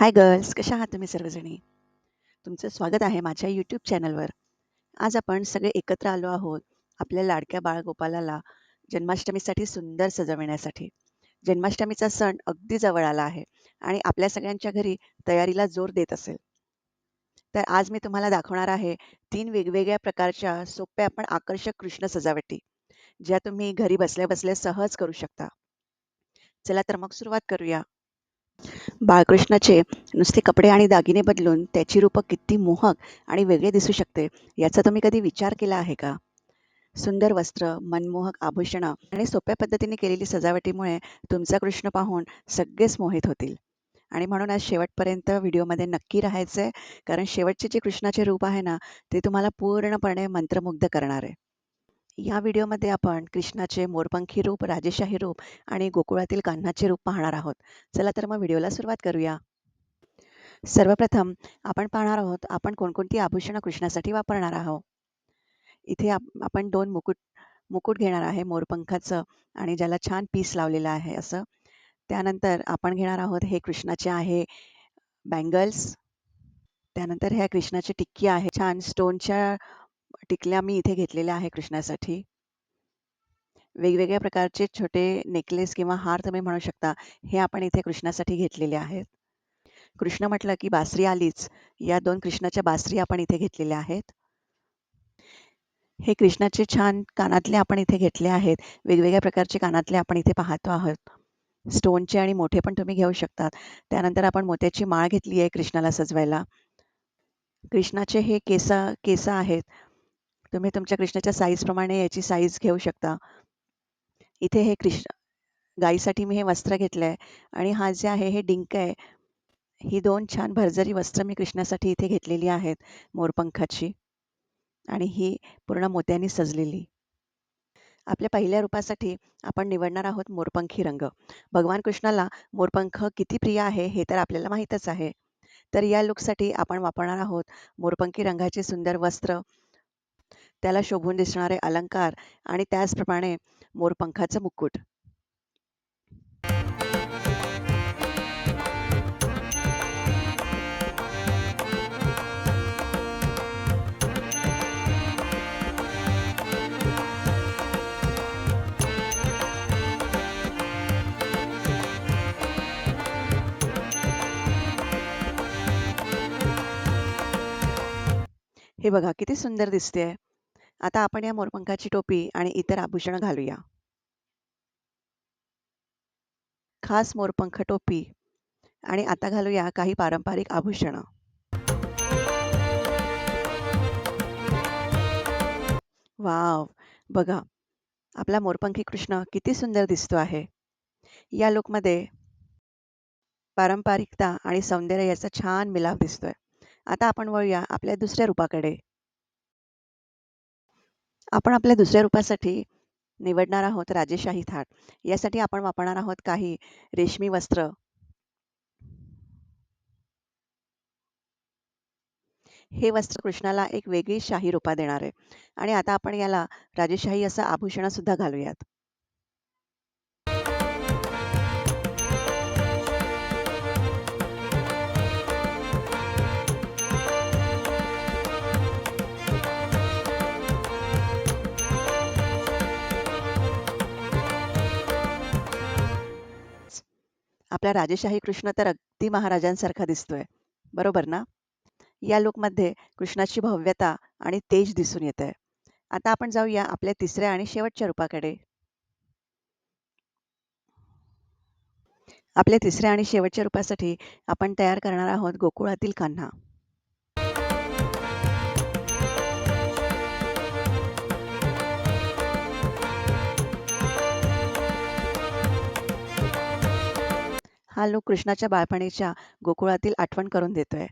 Hi girls कशा आहात तुम्ही सर्वजणी? तुमचं स्वागत आहे माझ्या यूट्यूब चॅनलवर आज आपण सगळे एकत्र आलो आहोत आपल्या लाडक्या बाळगोपालाला जन्माष्टमीसाठी सुंदर सजवण्यासाठी. जन्माष्टमीचा सण अगदी जवळ आला आहे आणि आपल्या सगळ्यांच्या घरी तयारीला जोर देत असेल. तर आज मी तुम्हाला दाखवणार आहे तीन वेगवेगळ्या प्रकारच्या सोप्या पण आकर्षक कृष्ण सजावटी ज्या तुम्ही घरी बसल्या बसल्या सहज करू शकता. चला तर मग सुरुवात करूया. बाळकृष्णाचे नुसते कपडे आणि दागिने बदलून त्याची रूपं किती मोहक आणि वेगळे दिसू शकते याचा तुम्ही कधी विचार केला आहे का? सुंदर वस्त्र मनमोहक आभूषणं आणि सोप्या पद्धतीने केलेली सजावटीमुळे तुमचा कृष्ण पाहून सगळेच मोहित होतील. आणि म्हणून आज शेवटपर्यंत व्हिडिओमध्ये नक्की राहायचं आहे कारण शेवटचे जे कृष्णाचे रूप आहे ना ते तुम्हाला पूर्णपणे मंत्रमुग्ध करणार आहे. या व्हिडिओमध्ये आपण कृष्णाचे मोरपंखी रूप राजेशाही रूप आणि गोकुळातील कान्हाचे रूप पाहणार आहोत. चला तर मग व्हिडिओला सुरुवात करूया. सर्वप्रथम आपण पाहणार आहोत आपण कोणकोणती आभूषणं कृष्णासाठी वापरणार आहोत. इथे आपण दोन मुकुट मुकुट घेणार आहे मोरपंखाचं आणि ज्याला छान पीस लावलेलं आहे असं. त्यानंतर आपण घेणार आहोत हे कृष्णाचे आहे बँगल्स. त्यानंतर ह्या कृष्णाची टिक्की आहे छान स्टोनच्या टिकल्या मी इथे घेतलेल्या आहे कृष्णासाठी. वेगवेगळ्या प्रकारचे छोटे नेकलेस किंवा हार तुम्ही म्हणू शकता हे आपण इथे कृष्णासाठी घेतलेले आहेत. कृष्ण म्हटलं की बासरी आलीच या दोन कृष्णाच्या बासरी आपण इथे घेतलेल्या आहेत. हे कृष्णाचे छान कानातले आपण इथे घेतले आहेत वेगवेगळ्या प्रकारचे कानातले आपण इथे पाहतो आहोत. स्टोनचे आणि मोठे पण तुम्ही घेऊ शकतात. त्यानंतर आपण मोत्याची माळ घेतली आहे कृष्णाला सजवायला. कृष्णाचे हे केसा केस आहेत तुम्ही तुमच्या कृष्णाच्या साईजप्रमाणे याची साईज घेऊ शकता. इथे हे कृष्ण गाईसाठी मी हे वस्त्र घेतलं आहे आणि हा जे आहे हे डिंक आहे. ही दोन छान भरजरी वस्त्र मी कृष्णासाठी इथे घेतलेली आहेत मोरपंखाची. आणि ही पूर्ण मोत्यांनी सजलेली. आपल्या पहिल्या रूपासाठी आपण निवडणार आहोत मोरपंखी रंग. भगवान कृष्णाला मोरपंख किती प्रिय आहे हे तर आपल्याला माहीतच आहे. तर या लुकसाठी आपण वापरणार आहोत मोरपंखी रंगाचे सुंदर वस्त्र त्याला शोभून दिसणारे अलंकार आणि त्याचप्रमाणे मोरपंखाचं मुकुट. हे बघा किती सुंदर दिसते आहे आता आपण या मोरपंखाची टोपी आणि इतर आभूषण घालूया. खास मोरपंख टोपी. आणि आता घालूया काही पारंपरिक आभूषण. वाव! बघा आपला मोरपंखी कृष्ण किती सुंदर दिसतो आहे. या लुकमध्ये पारंपरिकता आणि सौंदर्य याचा छान मिलाफ दिसतोय. आता आपण वळूया आपल्या दुसऱ्या रूपाकडे. आपण आपल्या दुसऱ्या रूपासाठी निवडणार आहोत राजेशाही थाट. यासाठी आपण वापरणार आहोत काही रेशमी वस्त्र. हे वस्त्र कृष्णाला एक वेगळी शाही रूपा देणार. आहे आणि आता आपण याला राजेशाही असं आभूषण सुद्धा घालूयात. आपला राजेशाही कृष्ण तर अगदी महाराजांसारखा दिसतोय. बरोबर ना? या लुकमध्ये कृष्णाची भव्यता आणि तेज दिसून येत आहे आता आपण जाऊया आपल्या तिसऱ्या आणि शेवटच्या रूपाकडे. आपल्या तिसऱ्या आणि शेवटच्या रूपासाठी आपण तयार करणार आहोत गोकुळातील कान्हा. हा लोक कृष्णाच्या बाळपणीच्या गोकुळातील आठवण करून देतोय.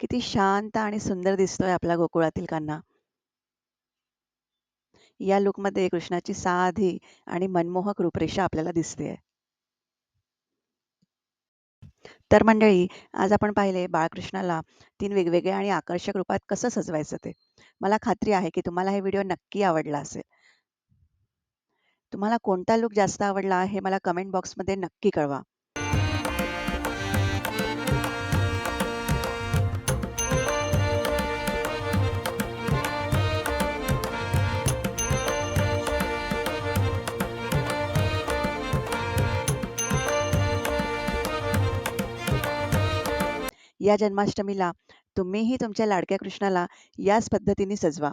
किती शांत आणि सुंदर दिसतोय आपला गोकुळातील कान्हा. या लुकमध्ये कृष्णाची साधी आणि मनमोहक रूपरेषा आपल्याला दिसते तर मंडळी आज आपण पाहिले बाळकृष्णाला तीन वेगवेगळ्या आणि आकर्षक रूपात कसं सजवायचं ते मला खात्री आहे की तुम्हाला हे व्हिडिओ नक्की आवडला असेल. तुम्हाला कोणता लुक जास्त आवडला हे मला कमेंट बॉक्समध्ये नक्की कळवा. या जन्माष्टमीला तुम्हीही तुमच्या लाडक्या कृष्णाला याच पद्धतीने सजवा.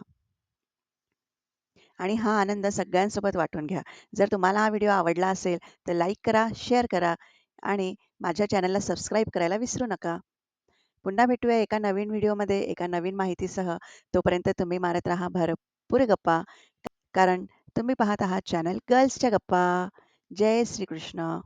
आणि हा आनंद सगळ्यांसोबत वाटून घ्या. जर तुम्हाला हा व्हिडिओ आवडला असेल तर लाईक करा, शेअर करा आणि माझ्या चॅनलला सबस्क्राईब करायला विसरू नका. पुन्हा भेटूया एका नवीन व्हिडिओमध्ये एका नवीन माहितीसह. तोपर्यंत तुम्ही मारत राहा भरपूर गप्पा. कारण तुम्ही पाहत आहात चॅनल गर्ल्सच्या गप्पा. जय श्रीकृष्ण.